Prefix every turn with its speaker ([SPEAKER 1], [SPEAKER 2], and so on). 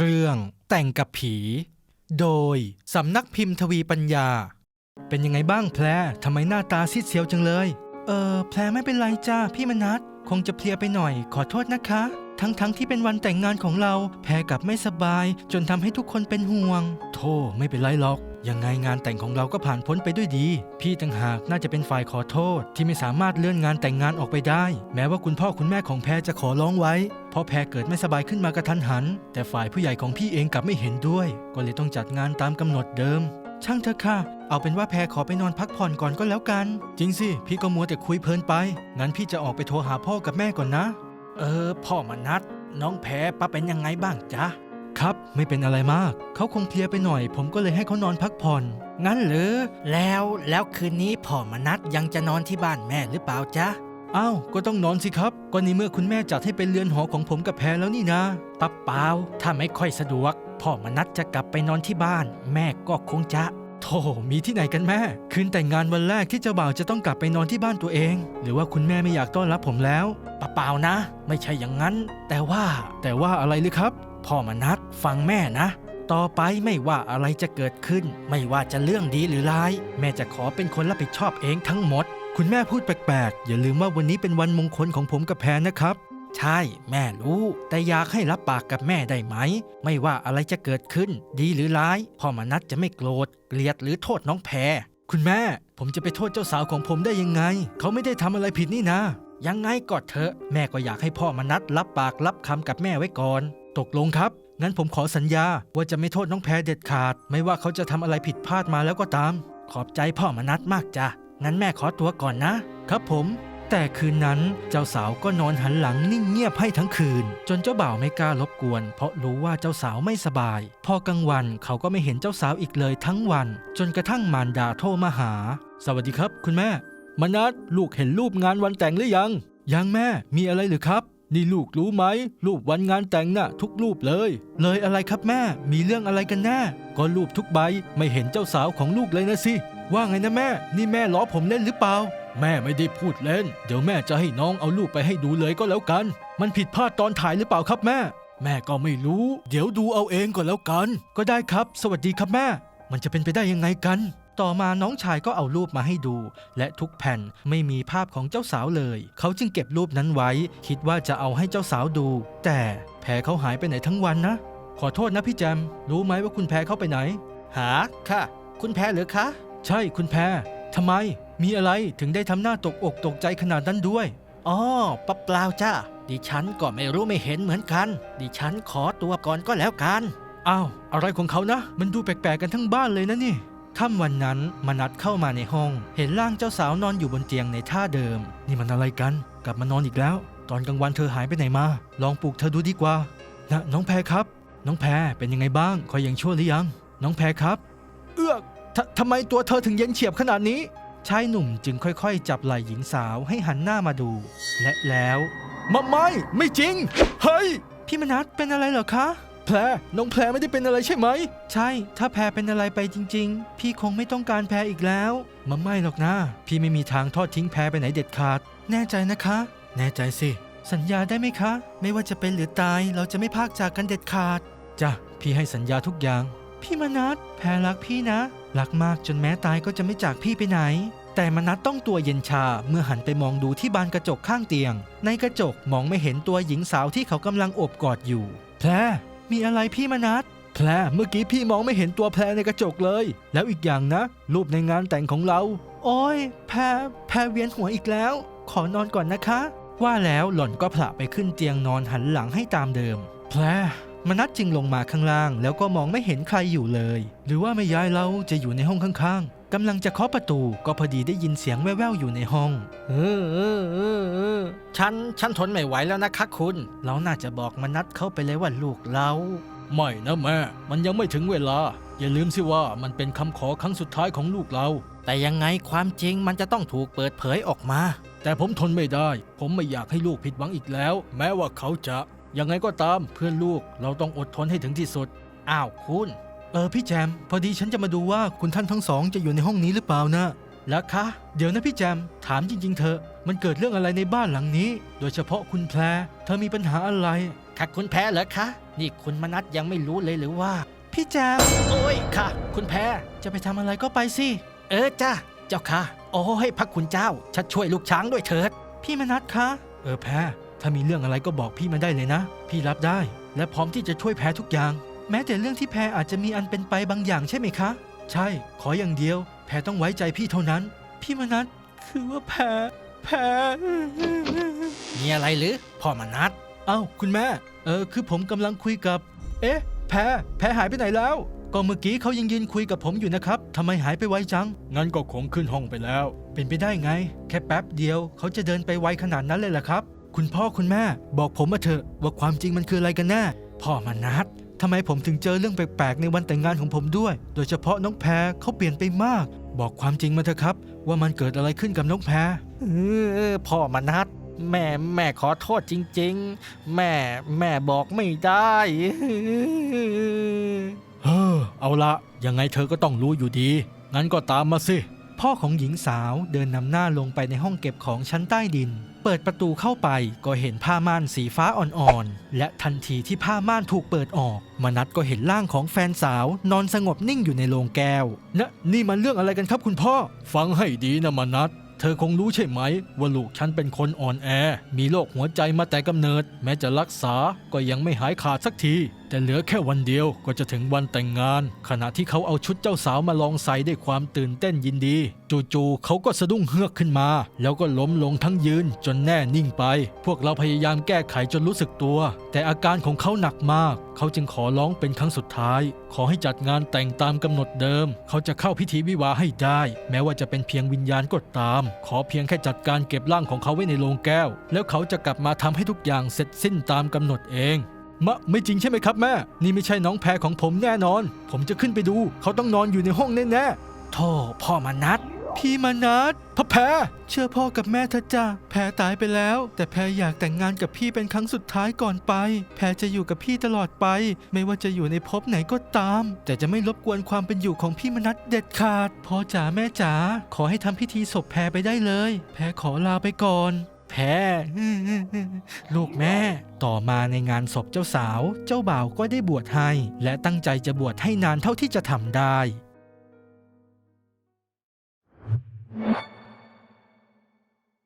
[SPEAKER 1] เรื่องแต่งกับผี โดยสำนักพิมพ์ทวีปัญญา เป็นยังไงบ้างแพรทำไมหน้าตาซีดเซียวจังเลย เออแพรไม่เป็นไรจ้าพี่มนัทคงจะเพลียไปหน่อยขอโทษนะคะ ทั้งๆทที่เป็นวันแต่งงานของเรา แพรกลับไม่สบาย จนทำให้ทุกคนเป็นห่วง โธ่ไม่เป็นไรหรอก ยังไงงานแต่งของเราก็ผ่านพ้นไปด้วยดี พี่ต่างหากน่าจะเป็นฝ่ายขอโทษ ที่ไม่สามารถเลื่อนงานแต่งงานออกไปได้ แม้ว่าคุณพ่อคุณแม่ของแพรจะขอร้องไว้ เพราะแพรเกิดไม่สบายขึ้นมากระทันหัน แต่ฝ่ายผู้ใหญ่ของพี่เองกลับไม่เห็นด้วย ก็เลยต้องจัดงานตามกำหนดเดิม ช่างเถอะค่ะ เอาเป็นว่าแพรขอไปนอนพักผ่อนก่อนก็แล้วกัน จริงสิ พี่ก็มัวแต่คุยเพลินไป งั้นพี่จะออกไปโทรหาพ่อกับแม่ก่อนนะ เออ พ่อมานัดน้องแพรป้าเป็นยังไงบ้างจ๊ะ ครับ ไม่เป็นอะไรมาก เขาคงเพลียไปหน่อย ผมก็เลยให้เขานอนพักผ่อน งั้นหรือแล้วแล้วคืนนี้พ่อมานัดยังจะนอนที่บ้านแม่หรือเปล่าจ๊ะ อ้าว ก็ต้องนอนสิครับก็ในเมื่อคุณแม่จัดให้เป็นเรือนหอของผมกับแพรแล้วนี่นะปับเปล่าถ้าไม่ค่อยสะดวก พ่อมานัดจะกลับไปนอนที่บ้าน แม่ก็คงจะ โธ่มีที่ไหนกันแม่ คืนแต่งงานวันแรกที่เจ้าบ่าวจะต้องกลับไปนอนที่บ้านตัวเอง หรือว่าคุณแม่ไม่อยากต้อนรับผมแล้วปเปล่านะ ไม่ใช่อย่างนั้น แต่ว่าแต่ว่าอะไรเลยครับ พ่อมานัดฟังแม่นะ ต่อไปไม่ว่าอะไรจะเกิดขึ้น ไม่ว่าจะเรื่องดีหรือร้าย แม่จะขอเป็นคนรับผิดชอบเองทั้งหมด คุณแม่พูดแปลกๆ อย่าลืมว่าวันนี้เป็นวันมงคลของผมกับแพรนะครับ ใช่แม่รู้ แต่อยากให้รับปากกับแม่ได้ไหม ไม่ว่าอะไรจะเกิดขึ้น ดีหรือร้าย พ่อมานัดจะไม่โกรธ เกลียดหรือโทษน้องแพร คุณแม่ ผมจะไปโทษเจ้าสาวของผมได้ยังไง เขาไม่ได้ทำอะไรผิดนี่นะ ยังไงก็เถอะ แม่ก็อยากให้พ่อมานัดรับปากรับคำกับแม่ไว้ก่อน ตกลงครับ งั้นผมขอสัญญาว่าจะไม่โทษน้องแพรเด็ดขาด ไม่ว่าเขาจะทำอะไรผิดพลาดมาแล้วก็ตาม ขอบใจพ่อมานัดมากจ้ะ งั้นแม่ขอตัวก่อนนะ ครับผม แต่คืนนั้นเจ้าสาวก็นอนหันหลังนิ่งเงียบให้ทั้งคืน จนเจ้าบ่าวไม่กล้ารบกวน เพราะรู้ว่าเจ้าสาวไม่สบาย พอกลางวันเขาก็ไม่เห็นเจ้าสาวอีกเลยทั้งวัน จนกระทั่งมารดาโทรมาหา สวัสดีครับ คุณแม่มานัดลูกเห็นรูปงานวันแต่งหรือยัง ยังแม่มีอะไรหรือครับ นี่ลูกรู้ไหม รูปวันงานแต่งน่ะ ทุกรูปเลย เลยอะไรครับแม่ มีเรื่องอะไรกันแน่ก็รูปทุกใบไม่เห็นเจ้าสาวของลูกเลยนะสิว่าไงนะแม่ นี่แม่ล้อผมเล่นหรือเปล่า แม่ไม่ได้พูดเล่น เดี๋ยวแม่จะให้น้องเอารูปไปให้ดูเลยก็แล้วกัน มันผิดพลาดตอนถ่ายหรือเปล่าครับแม่ แม่ก็ไม่รู้ เดี๋ยวดูเอาเองก็แล้วกัน ก็ได้ครับ สวัสดีครับแม่ มันจะเป็นไปได้ยังไงกัน ต่อมาน้องชายก็เอารูปมาให้ดู และทุกแผ่นไม่มีภาพของเจ้าสาวเลย เขาจึงเก็บรูปนั้นไว้ คิดว่าจะเอาให้เจ้าสาวดู แต่แพรเขาหายไปไหนทั้งวันนะ ขอโทษนะพี่แจม รู้ไหมว่าคุณแพรเข้าไปไหน หาค่ะ คุณแพรหรือคะ ใช่คุณแพร ทำไม มีอะไรถึงได้ทำหน้าตกอกตกใจขนาดนั้นด้วย อ๋อปะเปล่าจ้า ดิฉันก็ไม่รู้ไม่เห็นเหมือนกัน ดิฉันขอตัวก่อนก็แล้วกัน อ้าว อะไรของเขานะ มันดูแปลกๆกันทั้งบ้านเลยนะนี่ ค่ำวันนั้นมนัดเข้ามาในห้อง เห็นร่างเจ้าสาวนอนอยู่บนเตียงในท่าเดิม นี่มันอะไรกัน กลับมานอนอีกแล้ว ตอนกลางวันเธอหายไปไหนมา ลองปลุกเธอดูดีกว่า นะน้องแพรครับ น้องแพรเป็นยังไงบ้างคอยยังชั่วหรือยัง น้องแพรครับ เอื้อก ททำไมตัวเธอถึงเย็นเฉียบขนาดนี้ ชายหนุ่มจึงค่อยๆ จับไหล่หญิงสาวให้หันหน้ามาดู และแล้วมาไม่ไม่จริง เฮ้ย พี่มนัทเป็นอะไรเหรอคะ แพรน้องแพรไม่ได้เป็นอะไรใช่ไหม ใช่ ถ้าแพรเป็นอะไรไปจริง ๆ พี่คงไม่ต้องการแพรอีกแล้วมาไม่หรอกนะ พี่ไม่มีทางทอดทิ้งแพรไปไหนเด็ดขาด แน่ใจนะคะ แน่ใจสิ สัญญาได้ไหมคะ ไม่ว่าจะเป็นหรือตายเราจะไม่พากจากกันเด็ดขาด จ้ะ พี่ให้สัญญาทุกอย่าง พี่มนัทแพรรักพี่นะ รักมากจนแม้ตายก็จะไม่จากพี่ไปไหน แต่มนัทต้องตัวเย็นชาเมื่อหันไปมองดูที่บานกระจกข้างเตียง ในกระจกมองไม่เห็นตัวหญิงสาวที่เขากำลังโอบกอดอยู่ แพรมีอะไรพี่มนัทแพรเมื่อกี้พี่มองไม่เห็นตัวแพรในกระจกเลย แล้วอีกอย่างนะ รูปในงานแต่งของเรา โอ้ยแพรแพรเวียนหัวอีกแล้ว ขอนอนก่อนนะคะ ว่าแล้วหล่อนก็ผละไปขึ้นเตียงนอนหันหลังให้ตามเดิม แพร มนัทจึงลงมาข้างล่าง แล้วก็มองไม่เห็นใครอยู่เลย หรือว่าแม่ยายเราจะอยู่ในห้องข้างๆกำลังจะเคาะประตูก็พอดีได้ยินเสียงแว่วๆอยู่ในห้อง เออเออเออเออฉันฉันทนไม่ไหวแล้วนะคะคุณ เราน่าจะบอกมนัทเข้าไปเลยว่าลูกเราไม่นะแม่ มันยังไม่ถึงเวลา อย่าลืมสิว่ามันเป็นคำขอครั้งสุดท้ายของลูกเรา แต่ยังไงความจริงมันจะต้องถูกเปิดเผยออกมา แต่ผมทนไม่ได้ ผมไม่อยากให้ลูกผิดหวังอีกแล้ว แม้ว่าเขาจะ ยังไงก็ตามเพื่อนลูกเราต้องอดทนให้ถึงที่สุด อ้าวคุณ เออพี่แจม พอดีฉันจะมาดูว่าคุณท่านทั้งสองจะอยู่ในห้องนี้หรือเปล่านะแล้วคะ เดี๋ยวนะพี่แจม ถามจริง ๆเถอะมันเกิดเรื่องอะไรในบ้านหลังนี้ โดยเฉพาะคุณแพร เธอมีปัญหาอะไรค่ะคุณแพรเหรอคะ นี่คุณมนัทยังไม่รู้เลยหรือว่า พี่แจวโอ้ยค่ะ คุณแพรจะไปทำอะไรก็ไปสิ เออจ้าเจ้าค่ะ โอ้ยพักคุณเจ้าชัดช่วยลูกช้างด้วยเถิด พี่มนัทคะ เออแพร ถ้ามีเรื่องอะไรก็บอกพี่มาได้เลยนะ พี่รับได้ และพร้อมที่จะช่วยแพรทุกอย่าง แม้แต่เรื่องที่แพรอาจจะมีอันเป็นไปบางอย่างใช่ไหมคะ ใช่ ขออย่างเดียว แพรต้องไว้ใจพี่เท่านั้น พี่มนัทคือว่าแพรแพรมีอะไรหรือพ่อมนัทเอ้าคุณแม่ เออคือผมกำลังคุยกับ เอ๊ะ แพรแพรหายไปไหนแล้ว ก็เมื่อกี้เขายังยืนคุยกับผมอยู่นะครับทำไมหายไปไวจัง งั้นก็คงขึ้นห้องไปแล้ว เป็นไปได้ไง แค่แป๊บเดียวเขาจะเดินไปไวขนาดนั้นเลยเหรอครับ คุณพ่อคุณแม่บอกผมมาเถอะว่าความจริงมันคืออะไรกันแน่พ่อมานัดทำไมผมถึงเจอเรื่องแปลกๆในวันแต่งงานของผมด้วย โดยเฉพาะน้องแพรเขาเปลี่ยนไปมาก บอกความจริงมาเถอะครับ ว่ามันเกิดอะไรขึ้นกับน้องแพร
[SPEAKER 2] เออพ่อมานัดแม่แม่ขอโทษจริง ๆ แม่แม่บอกไม่ได้
[SPEAKER 1] เฮ้อเอาละยังไงเธอก็ต้องรู้อยู่ดี งั้นก็ตามมาสิ พ่อของหญิงสาวเดินนำหน้าลงไปในห้องเก็บของชั้นใต้ดิน เปิดประตูเข้าไปก็เห็นผ้าม่านสีฟ้าอ่อนๆ และทันทีที่ผ้าม่านถูกเปิดออก มนัดก็เห็นร่างของแฟนสาวนอนสงบนิ่งอยู่ในโรงแก้วนะนี่มันเรื่องอะไรกันครับคุณพ่อ ฟังให้ดีนะมนัดเธอคงรู้ใช่ไหมว่าลูกฉันเป็นคนอ่อนแอ มีโรคหัวใจมาแต่กำเนิด แม้จะรักษาก็ยังไม่หายขาดสักที แต่เหลือแค่วันเดียวก็จะถึงวันแต่งงาน ขณะที่เขาเอาชุดเจ้าสาวมาลองใส่ด้วยความตื่นเต้นยินดี จู่ๆเขาก็สะดุ้งเฮือกขึ้นมา แล้วก็ล้มลงทั้งยืนจนแน่นิ่งไป พวกเราพยายามแก้ไขจนรู้สึกตัว แต่อาการของเขาหนักมาก เขาจึงขอร้องเป็นครั้งสุดท้าย ขอให้จัดงานแต่งตามกำหนดเดิม เขาจะเข้าพิธีวิวาห์ให้ได้ แม้ว่าจะเป็นเพียงวิญญาณก็ตาม ขอเพียงแค่จัดการเก็บร่างของเขาไว้ในโลงแก้ว แล้วเขาจะกลับมาทำให้ทุกอย่างเสร็จสิ้นตามกำหนดเอง มะไม่จริงใช่ไหมครับแม่ นี่ไม่ใช่น้องแพรของผมแน่นอน ผมจะขึ้นไปดู เขาต้องนอนอยู่ในห้องแน่ๆโธ่พ่อมานัด พี่มานัดพ่อแพรเชื่อพ่อกับแม่เถอะจ้าแพรตายไปแล้ว แต่แพรอยากแต่งงานกับพี่เป็นครั้งสุดท้ายก่อนไป แพรจะอยู่กับพี่ตลอดไป ไม่ว่าจะอยู่ในภพไหนก็ตาม แต่จะไม่รบกวนความเป็นอยู่ของพี่มนัดเด็ดขาดพ่อจ๋าแม่จ๋าขอให้ทำพิธีศพแพรไปได้เลย แพรขอลาไปก่อน แพ้ ลูกแม่ ต่อมาในงานศพเจ้าสาว เจ้าบ่าวก็ได้บวชให้ และตั้งใจจะบวชให้นานเท่าที่จะทำได้